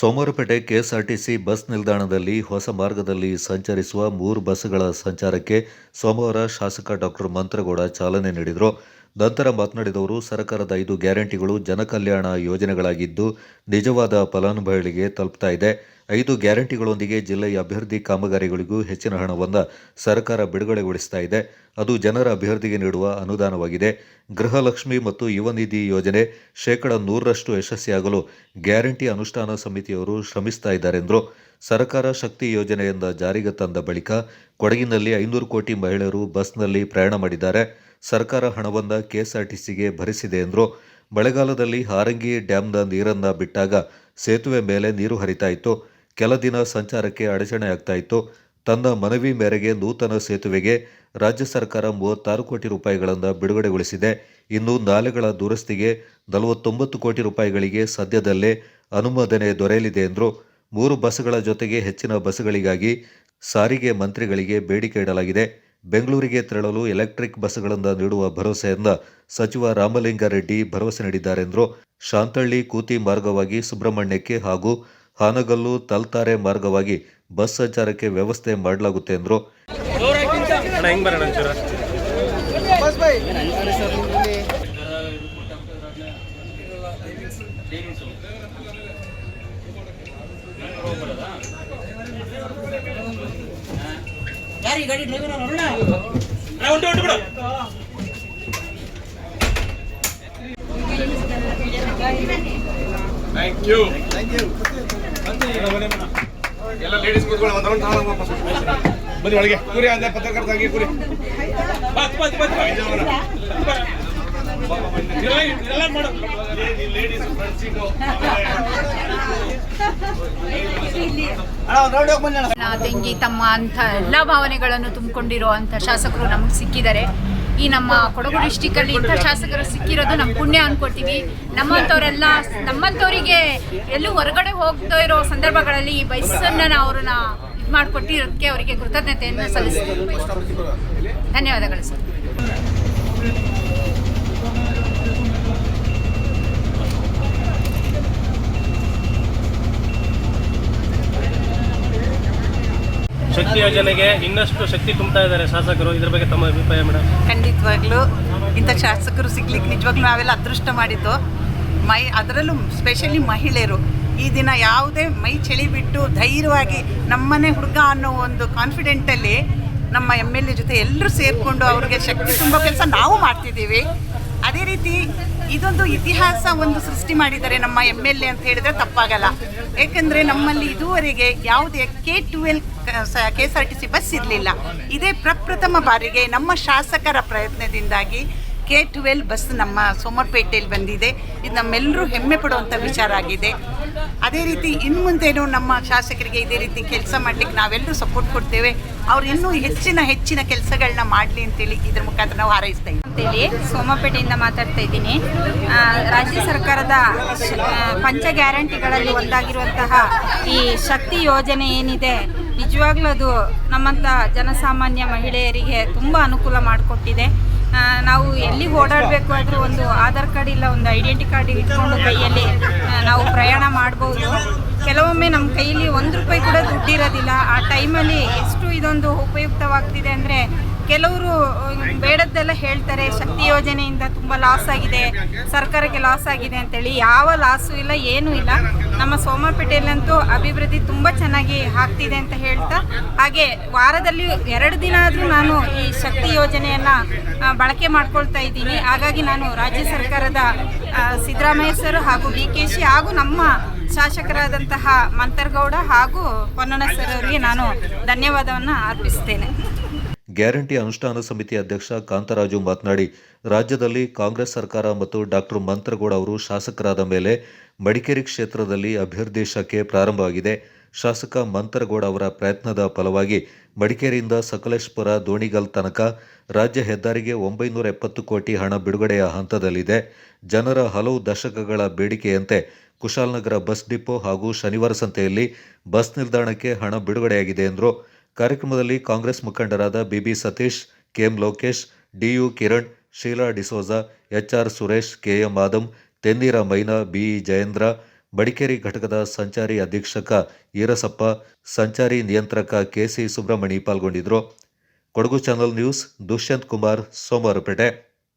Somwarpet KSRTC bus ನಿಲ್ದಾಣದಲ್ಲಿ ಹೊಸ ಮಾರ್ಗದಲ್ಲಿ ಸಂಚರಿಸುವ ಮೂರು ಬಸ್ಗಳ ಸಂಚಾರಕ್ಕೆ ಸೋಮವಾರ ಶಾಸಕ ಡಾಕ್ಟರ್ ಮಂತ್ರಗೌಡ ಚಾಲನೆ ನೀಡಿದರು. ನಂತರ ಮಾತನಾಡಿದವರು, ಸರ್ಕಾರದ ಐದು ಗ್ಯಾರಂಟಿಗಳು ಜನಕಲ್ಯಾಣ ಯೋಜನೆಗಳಾಗಿದ್ದು, ನಿಜವಾದ ಫಲಾನುಭವಿಗಳಿಗೆ ತಲುಪ್ತಾ ಇದೆ. ಐದು ಗ್ಯಾರಂಟಿಗಳೊಂದಿಗೆ ಜಿಲ್ಲೆಯ ಅಭಿವೃದ್ಧಿ ಕಾಮಗಾರಿಗಳಿಗೂ ಹೆಚ್ಚಿನ ಹಣವನ್ನು ಸರ್ಕಾರ ಬಿಡುಗಡೆಗೊಳಿಸ್ತಾ ಇದೆ. ಅದು ಜನರ ಅಭಿವೃದ್ಧಿಗೆ ನೀಡುವ ಅನುದಾನವಾಗಿದೆ. ಗೃಹಲಕ್ಷ್ಮಿ ಮತ್ತು ಯುವ ನಿಧಿ ಯೋಜನೆ ಶೇಕಡ ನೂರರಷ್ಟು ಯಶಸ್ವಿಯಾಗಲು ಗ್ಯಾರಂಟಿ ಅನುಷ್ಠಾನ ಸಮಿತಿಯವರು ಶ್ರಮಿಸ್ತಾ ಇದ್ದಾರೆ ಎಂದರು. ಸರ್ಕಾರ ಶಕ್ತಿ ಯೋಜನೆಯಿಂದ ಜಾರಿಗೆ ತಂದ ಬಳಿಕ ಕೊಡಗಿನಲ್ಲಿ ಐನೂರು ಕೋಟಿ ಮಹಿಳೆಯರು ಬಸ್ನಲ್ಲಿ ಪ್ರಯಾಣ ಮಾಡಿದ್ದಾರೆ. ಸರ್ಕಾರ ಹಣವನ್ನು ಕೆಎಸ್ಆರ್ಟಿಸಿಗೆ ಭರಿಸಿದೆ ಎಂದರು. ಮಳೆಗಾಲದಲ್ಲಿ ಹಾರಂಗಿ ಡ್ಯಾಂನ ನೀರನ್ನು ಬಿಟ್ಟಾಗ ಸೇತುವೆ ಮೇಲೆ ನೀರು ಹರಿತಾ ಇತ್ತು. ಕೆಲ ದಿನ ಸಂಚಾರಕ್ಕೆ ಅಡಚಣೆಯಾಗ್ತಾ ಇತ್ತು ತನ್ನ ಮನವಿ ಮೇರೆಗೆ ನೂತನ ಸೇತುವೆಗೆ ರಾಜ್ಯ ಸರ್ಕಾರ ಮೂವತ್ತಾರು ಕೋಟಿ ರೂಪಾಯಿಗಳನ್ನು ಬಿಡುಗಡೆಗೊಳಿಸಿದೆ. ಇನ್ನು ನಾಲೆಗಳ ದುರಸ್ತಿಗೆ ನಲವತ್ತೊಂಬತ್ತು ಕೋಟಿ ರೂಪಾಯಿಗಳಿಗೆ ಸದ್ಯದಲ್ಲೇ ಅನುಮೋದನೆ ದೊರೆಯಲಿದೆ ಎಂದರು. ಮೂರು ಬಸ್ಗಳ ಜೊತೆಗೆ ಹೆಚ್ಚಿನ ಬಸ್ಗಳಿಗಾಗಿ ಸಾರಿಗೆ ಮಂತ್ರಿಗಳಿಗೆ ಬೇಡಿಕೆ ಇಡಲಾಗಿದೆ. ಬೆಂಗಳೂರಿಗೆ ತೆರಳಲು ಎಲೆಕ್ಟ್ರಿಕ್ ಬಸ್ಗಳನ್ನು ನೀಡುವ ಭರವಸೆಯಿಂದ ಸಚಿವ ರಾಮಲಿಂಗಾರೆಡ್ಡಿ ಭರವಸೆ ನೀಡಿದ್ದಾರೆ ಎಂದರು ಶಾಂತಳ್ಳಿ, ಕೂತಿ ಮಾರ್ಗವಾಗಿ ಸುಬ್ರಹ್ಮಣ್ಯಕ್ಕೆ ಹಾಗೂ ಹಾನಗಲ್ಲು ತಲ್ತಾರೆ ಮಾರ್ಗವಾಗಿ ಬಸ್ ಸಂಚಾರಕ್ಕೆ ವ್ಯವಸ್ಥೆ ಮಾಡಲಾಗುತ್ತೆ ಎಂದರು Thank you. Thank ಒಂಚೂರು ಎಲ್ಲ ಲೇಡೀಸ್ ಕೂತ್ಕೊಳ್ಳಿ ಒಂದು ರೌಂಡ್ ವಾಪಸ್. ಬನ್ನಿ ಒಳಗೆ ಕುರಿ ಅಂದ್ರೆ ಪತ್ರಕರ್ತ ಆಗಿ ಕುರಿ. ಬಸ್ ಬಸ್ ಬಸ್ ಎಲ್ಲ ಎಲ್ಲ ಮಾಡು. ಲೇಡೀಸ್ ಫ್ರಂಟ್ ಸೀಟು ಅಣ್ಣ, ತಂಗಿ ತಮ್ಮ ಅಂತ ಎಲ್ಲ ಭಾವನೆಗಳನ್ನು ತುಂಬಿಕೊಂಡಿರುವಂತ ಶಾಸಕರು ನಮಗೆ ಸಿಕ್ಕಿದ್ದಾರೆ. ಈ ನಮ್ಮ ಕೊಡಗು ಡಿಸ್ಟಿಕಲ್ಲಿ ಇಂಥ ಶಾಸಕರು ಸಿಕ್ಕಿರೋದು ನಮ್ಮ ಪುಣ್ಯ ಅನ್ಕೋತೀವಿ ನಮ್ಮಂಥವರೆಲ್ಲ, ನಮ್ಮಂಥವರಿಗೆ ಎಲ್ಲೂ ಹೊರಗಡೆ ಹೋಗ್ತಾ ಇರೋ ಸಂದರ್ಭಗಳಲ್ಲಿ ಈ ಬಸ್ಸನ್ನು ಅವ್ರನ್ನ ಇದು ಮಾಡಿಕೊಟ್ಟಿರೋದಕ್ಕೆ ಅವರಿಗೆ ಕೃತಜ್ಞತೆಯನ್ನು ಸಲ್ಲಿಸ್ತೀವಿ. ಧನ್ಯವಾದಗಳು ಸರ್. ಶಕ್ತಿ ಯೋಜನೆಗೆ ಇನ್ನಷ್ಟು ಶಕ್ತಿ ತುಂಬ್ತಾ ಇದ್ದಾರೆ ಶಾಸಕರು. ಇದ್ರ ಬಗ್ಗೆ ತಮ್ಮ ಅಭಿಪ್ರಾಯ ಮೇಡಮ್? ಖಂಡಿತವಾಗ್ಲೂ ಇಂಥ ಶಾಸಕರು ಸಿಗ್ಲಿಕ್ಕೆ ನಿಜವಾಗ್ಲೂ ನಾವೆಲ್ಲ ಅದೃಷ್ಟ ಮಾಡಿದ್ದು. ಮೈ, ಅದರಲ್ಲೂ ಸ್ಪೆಷಲಿ ಮಹಿಳೆಯರು. ಈ ದಿನ ಯಾವುದೇ ಮೈ ಚಳಿ ಬಿಟ್ಟು ಧೈರ್ಯವಾಗಿ ನಮ್ಮನೆ ಹುಡುಗ ಅನ್ನೋ ಒಂದು ಕಾನ್ಫಿಡೆಂಟಲ್ಲಿ ನಮ್ಮ ಎಂ ಎಲ್ ಎ ಜೊತೆ ಎಲ್ಲರೂ ಸೇರಿಕೊಂಡು ಅವ್ರಿಗೆ ಶಕ್ತಿ ತುಂಬೋ ಕೆಲಸ ನಾವು ಮಾಡ್ತಿದ್ದೀವಿ. ಅದೇ ರೀತಿ ಇದೊಂದು ಇತಿಹಾಸ ಒಂದು ಸೃಷ್ಟಿ ಮಾಡಿದರೆ ನಮ್ಮ ಎಂ ಎಲ್ ಎ ಅಂತ ಹೇಳಿದ್ರೆ ತಪ್ಪಾಗಲ್ಲ. ಏಕೆಂದರೆ ನಮ್ಮಲ್ಲಿ ಇದುವರೆಗೆ ಯಾವುದೇ ಕೆ twelve K S R T C bus ಇರಲಿಲ್ಲ. ಇದೇ ಪ್ರಪ್ರಥಮ ಬಾರಿಗೆ ನಮ್ಮ ಶಾಸಕರ ಪ್ರಯತ್ನದಿಂದಾಗಿ ಕೆ ಟ್ವೆಲ್ ಬಸ್ ನಮ್ಮ ಸೋಮರ್ಪೇಟೆಯಲ್ಲಿ ಬಂದಿದೆ. ಇದು ನಮ್ಮೆಲ್ಲರೂ ಹೆಮ್ಮೆ ಪಡುವಂಥ ವಿಚಾರ ಆಗಿದೆ. ಅದೇ ರೀತಿ ಇನ್ನು ಮುಂದೇನು ನಮ್ಮ ಶಾಸಕರಿಗೆ ಇದೇ ರೀತಿ ಕೆಲಸ ಮಾಡಲಿಕ್ಕೆ ನಾವೆಲ್ಲರೂ ಸಪೋರ್ಟ್ ಕೊಡ್ತೇವೆ. ಅವ್ರು ಇನ್ನೂ ಹೆಚ್ಚಿನ ಹೆಚ್ಚಿನ ಕೆಲಸಗಳನ್ನ ಮಾಡಲಿ ಅಂತೇಳಿ ಇದ್ರ ಮುಖಾಂತರ ನಾವು ಹಾರೈಸ್ತಾ ಇದ್ದೀವಿ. ಅಂತೇಳಿ ಸೋಮಪೇಟೆಯಿಂದ ಮಾತಾಡ್ತಾ ಇದ್ದೀನಿ. ರಾಜ್ಯ ಸರ್ಕಾರದ ಪಂಚ ಗ್ಯಾರಂಟಿಗಳಲ್ಲಿ ಒಂದಾಗಿರುವಂತಹ ಈ ಶಕ್ತಿ ಯೋಜನೆ ಏನಿದೆ, ನಿಜವಾಗ್ಲೂ ಅದು ನಮ್ಮಂಥ ಜನಸಾಮಾನ್ಯ ಮಹಿಳೆಯರಿಗೆ ತುಂಬ ಅನುಕೂಲ ಮಾಡಿಕೊಟ್ಟಿದೆ. ನಾವು ಎಲ್ಲಿ ಓಡಾಡಬೇಕು ಆದರೂ ಒಂದು ಆಧಾರ್ ಕಾರ್ಡ್ ಇಲ್ಲ, ಒಂದು ಐಡೆಂಟಿ ಕಾರ್ಡ್ ಇಟ್ಕೊಂಡು ಕೈಯಲ್ಲಿ ನಾವು ಪ್ರಯಾಣ ಮಾಡ್ಬೋದು. ಕೆಲವೊಮ್ಮೆ ನಮ್ಮ ಕೈಯಲ್ಲಿ ಒಂದು ರೂಪಾಯಿ ಕೂಡ ದುಡ್ಡಿರೋದಿಲ್ಲ. ಆ ಟೈಮಲ್ಲಿ ಎಷ್ಟು ಇದೊಂದು ಉಪಯುಕ್ತವಾಗ್ತಿದೆ ಅಂದರೆ ಕೆಲವರು ಬೇಡದ್ದೆಲ್ಲ ಹೇಳ್ತಾರೆ, ಶಕ್ತಿ ಯೋಜನೆಯಿಂದ ತುಂಬ ಲಾಸ್ ಆಗಿದೆ, ಸರ್ಕಾರಕ್ಕೆ ಲಾಸ್ ಆಗಿದೆ ಅಂತೇಳಿ. ಯಾವ ಲಾಸು ಇಲ್ಲ, ಏನೂ ಇಲ್ಲ. ನಮ್ಮ ಸೋಮಪೇಟೆಯಲ್ಲಂತೂ ಅಭಿವೃದ್ಧಿ ತುಂಬ ಚೆನ್ನಾಗಿ ಆಗ್ತಿದೆ ಅಂತ ಹೇಳ್ತಾ, ಹಾಗೆ ವಾರದಲ್ಲಿ ಎರಡು ದಿನ ಆದರೂ ನಾನು ಈ ಶಕ್ತಿ ಯೋಜನೆಯನ್ನು ಬಳಕೆ ಮಾಡ್ಕೊಳ್ತಾ ಇದ್ದೀನಿ. ಹಾಗಾಗಿ ನಾನು ರಾಜ್ಯ ಸರ್ಕಾರದ ಸಿದ್ದರಾಮಯ್ಯ ಸರ್ ಹಾಗೂ ಡಿ ಕೆ ಶಿ ಹಾಗೂ ನಮ್ಮ ಶಾಸಕರಾದಂತಹ ಮಂತರ್ಗೌಡ ಹಾಗೂ ಪೊನ್ನಣ್ಣ ಸರ್ ಅವರಿಗೆ ನಾನು ಧನ್ಯವಾದವನ್ನು ಅರ್ಪಿಸ್ತೇನೆ. ಗ್ಯಾರಂಟಿ ಅನುಷ್ಠಾನ ಸಮಿತಿ ಅಧ್ಯಕ್ಷ ಕಾಂತರಾಜು ಮಾತನಾಡಿ, ರಾಜ್ಯದಲ್ಲಿ ಕಾಂಗ್ರೆಸ್ ಸರ್ಕಾರ ಮತ್ತು ಡಾಕ್ಟರ್ ಮಂತ್ರಗೌಡ ಅವರು ಶಾಸಕರಾದ ಮೇಲೆ ಮಡಿಕೇರಿ ಕ್ಷೇತ್ರದಲ್ಲಿ ಶಕೆ ಪ್ರಾರಂಭವಾಗಿದೆ. ಶಾಸಕ ಮಂತ್ರಗೌಡ ಅವರ ಪ್ರಯತ್ನದ ಫಲವಾಗಿ ಮಡಿಕೇರಿಯಿಂದ ಸಕಲೇಶ್ಪುರ ದೋಣಿಗಲ್ ತನಕ ರಾಜ್ಯ ಹೆದ್ದಾರಿಗೆ ಒಂಬೈನೂರ ಎಪ್ಪತ್ತು ಕೋಟಿ ಹಣ ಬಿಡುಗಡೆಯ ಹಂತದಲ್ಲಿದೆ. ಜನರ ಹಲವು ದಶಕಗಳ ಬೇಡಿಕೆಯಂತೆ ಕುಶಾಲನಗರ ಬಸ್ ಡಿಪೋ ಹಾಗೂ ಶನಿವಾರ ಸಂತೆಯಲ್ಲಿ ಬಸ್ ನಿಲ್ದಾಣಕ್ಕೆ ಹಣ ಬಿಡುಗಡೆಯಾಗಿದೆ ಎಂದರು. ಕಾರ್ಯಕ್ರಮದಲ್ಲಿ ಕಾಂಗ್ರೆಸ್ ಮುಖಂಡರಾದ B B Satish, KM Lokesh DU Kiran, Sheela D'Souza HR Suresh KM Adam, Thennira Maina, B Jayendra Badikeri ಘಟಕದ ಸಂಚಾರಿ ಅಧೀಕ್ಷಕ ಈರಸಪ್ಪ, ಸಂಚಾರಿ ನಿಯಂತ್ರಕ ಕೆಸಿ ಸುಬ್ರಹ್ಮಣಿ ಪಾಲ್ಗೊಂಡಿದ್ದರು. Kodagu channel news, Dushyanth Kumar, Somwarpet.